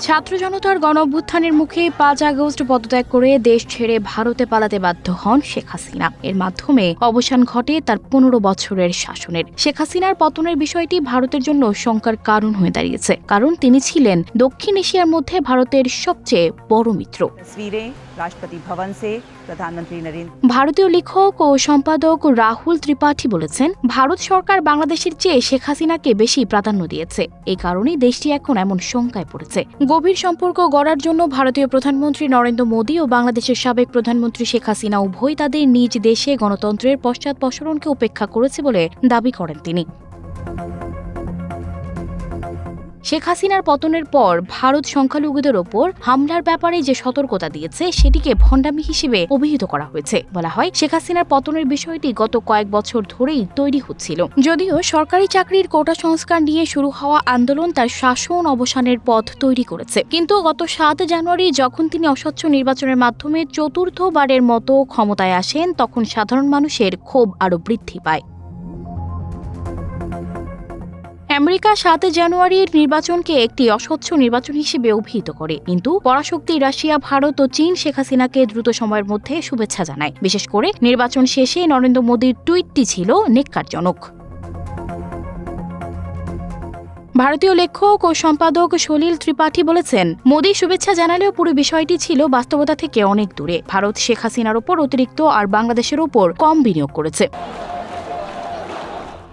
ছাত্র জনতার গণ অভ্যুত্থানের মুখে পাঁচ আগস্ট পদত্যাগ করে দেশ ছেড়ে ভারতে পালাতে বাধ্য হন শেখ হাসিনা। এর মাধ্যমে অবসান ঘটে তার পনেরো বছরের শাসনের। শেখ হাসিনার পতনের বিষয়টি ভারতের জন্য শঙ্কার কারণ হয়ে দাঁড়িয়েছে। কারণ তিনি ছিলেন দক্ষিণ এশিয়ার মধ্যে ভারতের সবচেয়ে বড় মিত্র। রাষ্ট্রপতি ভবন সে প্রধানমন্ত্রী নরেন্দ্র ভারতীয় লেখক ও সম্পাদক রাহুল ত্রিপাঠী বলেছেন, ভারত সরকার বাংলাদেশের চেয়ে শেখ হাসিনাকে বেশি প্রাধান্য দিয়েছে। এই কারণেই দেশটি এখন এমন শঙ্কায় পড়েছে। গভীর সম্পর্ক গড়ার জন্য ভারতীয় প্রধানমন্ত্রী নরেন্দ্র মোদী ও বাংলাদেশের সাবেক প্রধানমন্ত্রী শেখ হাসিনা উভয় তাদের নিজ দেশে গণতন্ত্রের পশ্চাৎপসরণকে উপেক্ষা করেছে বলে দাবি করেন তিনি। শেখ হাসিনার পতনের পর ভারত সংখ্যালঘুদের ওপর হামলার ব্যাপারে যে সতর্কতা দিয়েছে, সেটিকে ভণ্ডামি হিসেবে অভিহিত করা হয়েছে। বলা হয়, শেখ হাসিনার পতনের বিষয়টি গত কয়েক বছর ধরেই তৈরি হচ্ছিল। যদিও সরকারি চাকরির কোটা সংস্কার নিয়ে শুরু হওয়া আন্দোলন তার শাসন অবসানের পথ তৈরি করেছে। কিন্তু গত সাত জানুয়ারি যখন তিনি অস্বচ্ছ নির্বাচনের মাধ্যমে চতুর্থবারের মতো ক্ষমতায় আসেন, তখন সাধারণ মানুষের ক্ষোভ আরও বৃদ্ধি পায়। আমেরিকা সাত জানুয়ারির নির্বাচনকে একটি অস্বচ্ছ নির্বাচন হিসেবে অভিহিত করে। কিন্তু পরাশক্তি রাশিয়া, ভারত ও চীন শেখ হাসিনাকে দ্রুত সময়ের মধ্যে শুভেচ্ছা জানায়। বিশেষ করে নির্বাচন শেষে নরেন্দ্র মোদীর টুইটটি ছিল নেককারজনক। ভারতীয় লেখক ও সম্পাদক সলিল ত্রিপাঠী বলেছেন, মোদী শুভেচ্ছা জানালেও পুরো বিষয়টি ছিল বাস্তবতা থেকে অনেক দূরে। ভারত শেখ হাসিনার ওপর অতিরিক্ত আর বাংলাদেশের ওপর কম বিনিয়োগ করেছে।